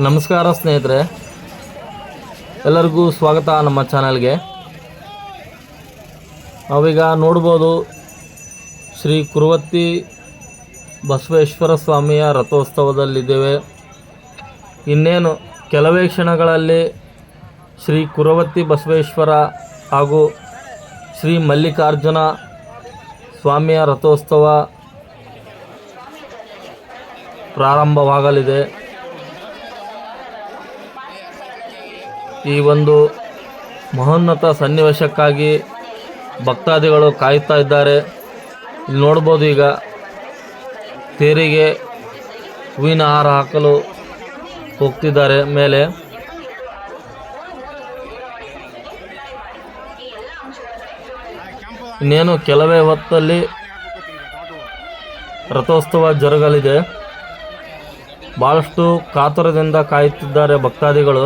ನಮಸ್ಕಾರ ಸ್ನೇಹಿತರೆ. ಎಲ್ಲರಿಗೂ ಸ್ವಾಗತ ನಮ್ಮ ಚಾನಲ್ಗೆ. ನಾವೀಗ ನೋಡ್ಬೋದು ಶ್ರೀ ಕುರುವತ್ತಿ ಬಸವೇಶ್ವರ ಸ್ವಾಮಿಯ ರಥೋತ್ಸವದಲ್ಲಿದ್ದೇವೆ. ಇನ್ನೇನು ಕೆಲವೇ ಕ್ಷಣಗಳಲ್ಲಿ ಶ್ರೀ ಕುರುವತ್ತಿ ಬಸವೇಶ್ವರ ಹಾಗೂ ಶ್ರೀ ಮಲ್ಲಿಕಾರ್ಜುನ ಸ್ವಾಮಿಯ ರಥೋತ್ಸವ ಪ್ರಾರಂಭವಾಗಲಿದೆ. ಈ ಒಂದು ಮಹೋನ್ನತ ಸನ್ನಿವೇಶಕ್ಕಾಗಿ ಭಕ್ತಾದಿಗಳು ಕಾಯುತ್ತಾ ಇದ್ದಾರೆ. ಇಲ್ಲಿ ನೋಡ್ಬೋದು ಈಗ ತೇರಿಗೆ ಹೂವಿನ ಹಾರ ಹಾಕಲು ಹೋಗ್ತಿದ್ದಾರೆ ಮೇಲೆ. ಇನ್ನೇನು ಕೆಲವೇ ಹೊತ್ತಲ್ಲಿ ರಥೋತ್ಸವ ಜರುಗಲಿದೆ. ಭಾಳಷ್ಟು ಕಾತುರದಿಂದ ಕಾಯುತ್ತಿದ್ದಾರೆ ಭಕ್ತಾದಿಗಳು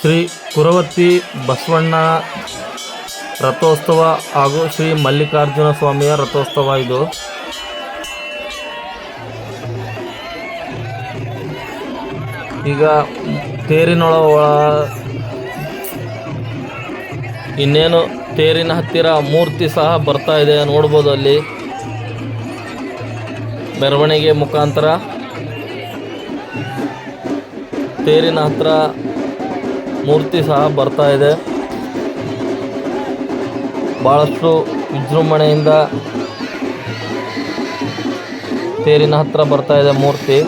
ಶ್ರೀ ಕುರವತ್ತಿ ಬಸವಣ್ಣ ರಥೋತ್ಸವ ಹಾಗೂ ಶ್ರೀ ಮಲ್ಲಿಕಾರ್ಜುನ ಸ್ವಾಮಿಯ ರಥೋತ್ಸವ ಇದು. ಈಗ ತೇರಿನೊಳ ಇನ್ನೇನು ತೇರಿನ ಹತ್ತಿರ ಮೂರ್ತಿ ಸಹ ಬರ್ತಾ ಇದೆ ನೋಡ್ಬೋದು ಅಲ್ಲಿ. ಮೆರವಣಿಗೆ ಮುಖಾಂತರ ತೇರಿನ ಹತ್ರ ಮೂರ್ತಿ ಸಹ ಬರ್ತಾ ಇದೆ. ಬಹಳಷ್ಟು ವಿಜೃಂಭಣೆಯಿಂದ ತೇರಿನ ಹತ್ರ ಬರ್ತಾ ಇದೆ ಮೂರ್ತಿ.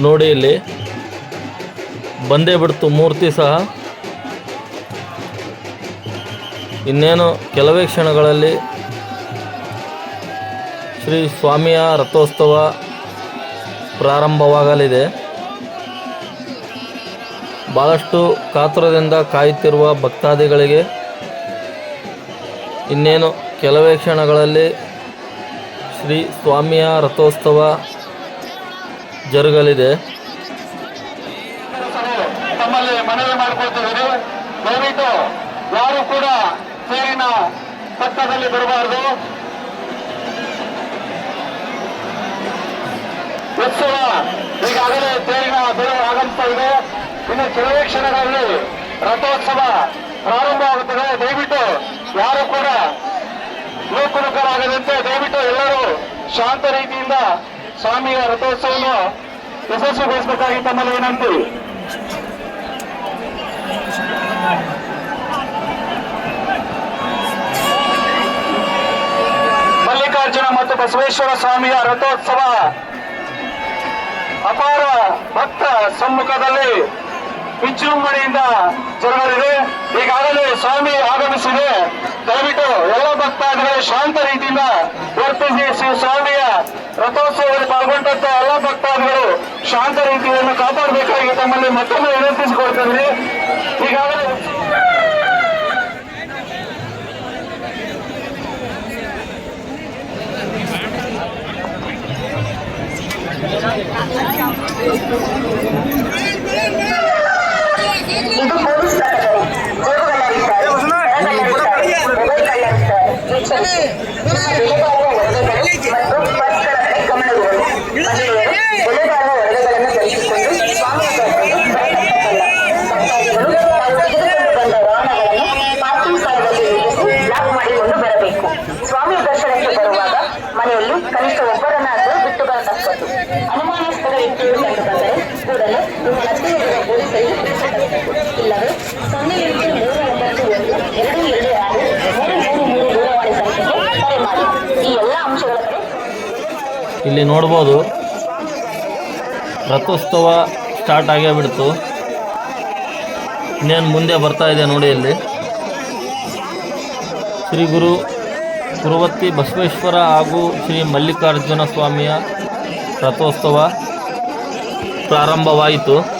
ನೋಡಿ ಇಲ್ಲಿ. ಬಂದೇ ಬಿಡ್ತು ಮೂರ್ತಿ ಸಹ. ಇನ್ನೇನು ಕೆಲವೇ ಕ್ಷಣಗಳಲ್ಲಿ ಶ್ರೀ ಸ್ವಾಮಿಯ ರಥೋತ್ಸವ ಪ್ರಾರಂಭವಾಗಲಿದೆ. ಭಾಳಷ್ಟು ಕಾತುರದಿಂದ ಕಾಯುತ್ತಿರುವ ಭಕ್ತಾದಿಗಳಿಗೆ ಇನ್ನೇನು ಕೆಲವೇ ಕ್ಷಣಗಳಲ್ಲಿ ಶ್ರೀ ಸ್ವಾಮಿಯ ರಥೋತ್ಸವ ಜರುಗಲಿದೆ. ತಮ್ಮಲ್ಲಿ ಮನವಿ ಮಾಡ್ಕೊಳ್ತಿದ್ದೀನಿ ದಯವಿಟ್ಟು ಯಾರು ಕೂಡ ಸೇರಿನ ಪಕ್ಕದಲ್ಲಿ ಬರಬಾರದು. ಉತ್ಸವ ಈಗಾಗಲೇ ತೇರಿನ ಬೆಳೆ ಆಗಮಿಸ್ತಾ ಇದೆ. ಇನ್ನು ಕೆಲವೇ ಕ್ಷಣಗಳಲ್ಲಿ ರಥೋತ್ಸವ ಪ್ರಾರಂಭವಾಗುತ್ತದೆ ದಯವಿಟ್ಟು ಯಾರು ಕೂಡ ಲೋಕುಲುಕರಾಗದಂತೆ ದಯವಿಟ್ಟು ಎಲ್ಲರೂ ಶಾಂತ ರೀತಿಯಿಂದ ಸ್ವಾಮಿಯ ರಥೋತ್ಸವವನ್ನು ಯಶಸ್ವಿಗೊಳಿಸಬೇಕಾಗಿ ತಮ್ಮಲ್ಲಿ ವಿನಂತಿ. ಮಲ್ಲಿಕಾರ್ಜುನ ಮತ್ತು ಬಸವೇಶ್ವರ ಸ್ವಾಮಿಯ ರಥೋತ್ಸವ. ಅಪಾರ ಭಕ್ತ ಸಮ್ಮುಖದಲ್ಲಿ ವಿಜೃಂಭಣೆಯಿಂದ ಜರುಗಲಿದೆ. ಈಗಾಗಲೇ ಸ್ವಾಮಿ ಆಗಮಿಸಿದೆ. ದಯವಿಟ್ಟು ಎಲ್ಲ ಭಕ್ತಾದಿಗಳು ಶಾಂತ ರೀತಿಯಿಂದ ವರ್ತಿಸಿ ಶ್ರೀ ಸ್ವಾಮಿಯ ರಥೋತ್ಸವದಲ್ಲಿ ಪಾಲ್ಗೊಂಡಂತ ಎಲ್ಲ ಭಕ್ತಾದಿಗಳು ಶಾಂತ ರೀತಿಯನ್ನು ಕಾಪಾಡಬೇಕಾಗಿ ತಮ್ಮಲ್ಲಿ ಮತ್ತೊಮ್ಮೆ ವಿನಂತಿಸಿಕೊಳ್ತಿದ್ದೀನಿ ಈಗಾಗಲೇ ಇದು ಪೊಲೀಸ್ ಪ್ರಕಟಣೆ ಜೋಗುಗಳಾಗಿದ್ದಾರೆ ಮೊಬೈಲ್ You're the ಇಲ್ಲಿ ನೋಡ್ಬೋದು. ರಥೋತ್ಸವ ಸ್ಟಾರ್ಟ್ ಆಗೇ ಬಿಡ್ತು. ಇನ್ನೇನು ಮುಂದೆ ಬರ್ತಾ ಇದೆ ನೋಡಿ ಇಲ್ಲಿ. ಶ್ರೀ ಗುರು ಕುರುವತ್ತಿ ಬಸವೇಶ್ವರ ಹಾಗೂ ಶ್ರೀ ಮಲ್ಲಿಕಾರ್ಜುನ ಸ್ವಾಮಿಯ ರಥೋತ್ಸವ ಪ್ರಾರಂಭವಾಯಿತು.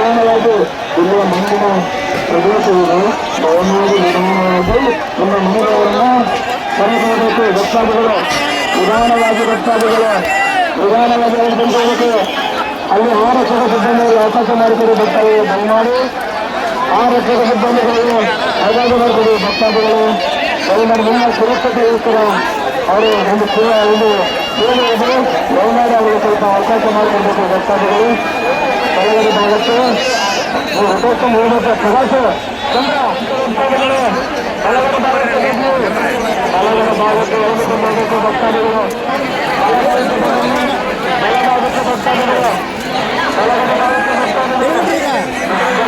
ನಿಧಾನವಾಗಿ ಇರುವ ಮುಂದಿನ ಪ್ರದೇಶವಿದೆ ಭವನವಾಗಿ ನಿರ್ಮಾಣವಾಗಿ ನಿಮ್ಮ ಮನೆಯವರನ್ನ ಕರೆದೋಗಬೇಕು ಭಕ್ತಾದಿಗಳು, ನಿಧಾನವಾಗಿ ಭಕ್ತಾದಿಗಳು, ನಿಧಾನವಾಗಿ ಹೋಗಬೇಕು ಅಲ್ಲಿ ಆರಕ್ಷಕ ಸಿಬ್ಬಂದಿಗಳಿಗೆ ಅವಕಾಶ ಮಾಡಿಕೊಡಿ ಭಕ್ತಾದಿಗಳು ದಯಮಾಡಿ ಆರಕ್ಷಕ ಸಿಬ್ಬಂದಿಗಳಿಗೆ ಅವಕಾಶ ಮಾಡಿಕೊಡಿ ಭಕ್ತಾದಿಗಳು. ದಯಮಾಡಿ ನಿಮ್ಮ ಸುರಕ್ಷತೆಗೋಸ್ಕರ ಅವರು ಒಂದು ಕೂಡ ಒಂದು ಕೇಳಿದ್ರು ದಯಮಾಡಿ ಅವರಿಗೆ ಸ್ವಲ್ಪ ಅವಕಾಶ ಮಾಡಿಕೊಡ್ಬೇಕು ಭಕ್ತಾದಿಗಳು. ಕೆಳಗಡೆ ಭಾಗಕ್ಕೆ ರಥೋತ್ಸವ ಹೋಗ್ಬೇಕು ಪ್ರಕಾಶ ಕೆಳಗಡೆ ಭಾಗಕ್ಕೆ ಹೋಗಿ. ಕೆಳಗಡೆ ಭಾಗಕ್ಕೆ ಭಕ್ತಾದಿಗಳು ಕೆಳಗಡೆ ಭಾಗಕ್ಕೆ ಭಕ್ತಾದಿಗಳು ಕೆಳಗಡೆ ಭಾಗಕ್ಕೆ ಭಕ್ತಾದಿಗಳು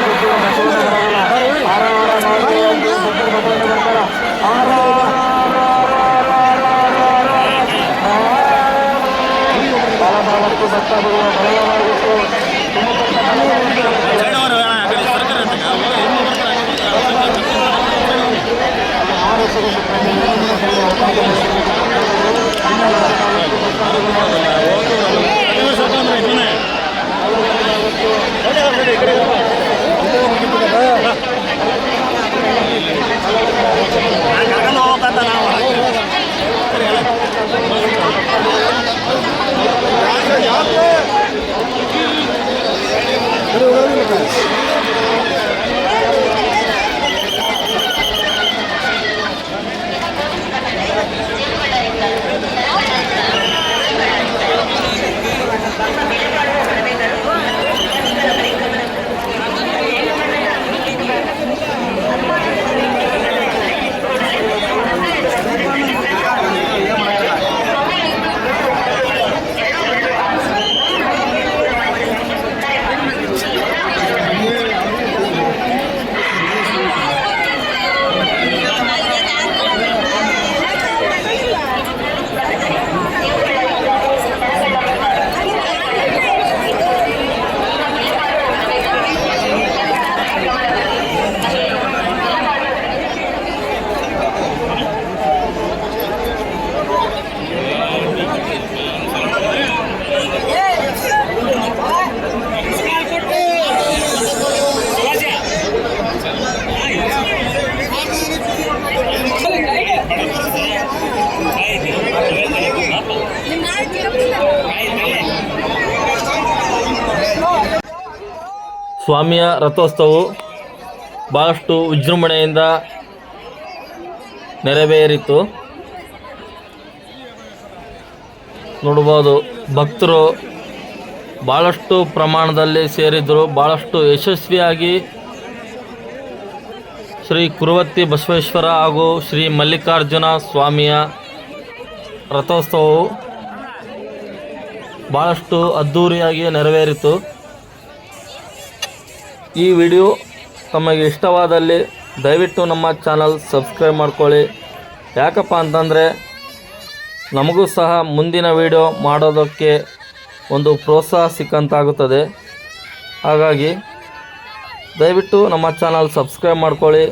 ಸ್ವಾಮಿಯ ರಥೋತ್ಸವವು ಭಾಳಷ್ಟು ವಿಜೃಂಭಣೆಯಿಂದ ನೆರವೇರಿತು. ನೋಡ್ಬೋದು ಭಕ್ತರು ಭಾಳಷ್ಟು ಪ್ರಮಾಣದಲ್ಲಿ ಸೇರಿದರು ಭಾಳಷ್ಟು ಯಶಸ್ವಿಯಾಗಿ ಶ್ರೀ ಕುರುವತ್ತಿ ಬಸವೇಶ್ವರ ಹಾಗೂ ಶ್ರೀ ಮಲ್ಲಿಕಾರ್ಜುನ ಸ್ವಾಮಿಯ ರಥೋತ್ಸವವು ಭಾಳಷ್ಟು ಅದ್ಧೂರಿಯಾಗಿ ನೆರವೇರಿತು. ಈ ವಿಡಿಯೋ ತಮಗೆ ಇಷ್ಟವಾದಲ್ಲಿ ದಯವಿಟ್ಟು ನಮ್ಮ ಚಾನಲ್ ಸಬ್ಸ್ಕ್ರೈಬ್ ಮಾಡ್ಕೊಳ್ಳಿ. ಯಾಕಪ್ಪ ಅಂತಂದರೆ ನಮಗೂ ಸಹ ಮುಂದಿನ ವಿಡಿಯೋ ಮಾಡೋದಕ್ಕೆ ಒಂದು ಪ್ರೋತ್ಸಾಹ ಸಿಕ್ಕಂತಾಗುತ್ತದೆ. ಹಾಗಾಗಿ ದಯವಿಟ್ಟು ನಮ್ಮ ಚಾನಲ್ ಸಬ್ಸ್ಕ್ರೈಬ್ ಮಾಡ್ಕೊಳ್ಳಿ.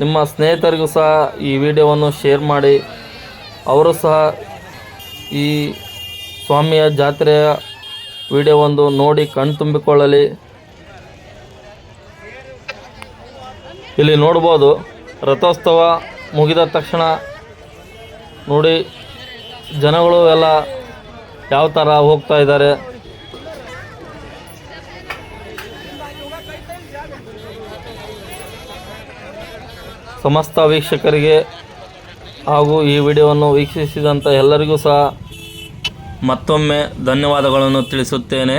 ನಿಮ್ಮ ಸ್ನೇಹಿತರಿಗೂ ಸಹ ಈ ವಿಡಿಯೋವನ್ನು ಶೇರ್ ಮಾಡಿ. ಅವರು ಸಹ ಈ ಸ್ವಾಮಿಯ ಜಾತ್ರೆಯ ವಿಡಿಯೋವೊಂದು ನೋಡಿ ಕಣ್ತುಂಬಿಕೊಳ್ಳಲಿ ಇಲ್ಲಿ ನೋಡ್ಬೋದು ರಥೋತ್ಸವ ಮುಗಿದ ತಕ್ಷಣ ನೋಡಿ ಜನಗಳು ಎಲ್ಲ ಯಾವ ಥರ ಹೋಗ್ತಾ ಇದ್ದಾರೆ. ಸಮಸ್ತ ವೀಕ್ಷಕರಿಗೆ ಹಾಗೂ ಈ ವಿಡಿಯೋವನ್ನು ವೀಕ್ಷಿಸಿದಂಥ ಎಲ್ಲರಿಗೂ ಸಹ ಮತ್ತೊಮ್ಮೆ ಧನ್ಯವಾದಗಳನ್ನು ತಿಳಿಸುತ್ತೇನೆ.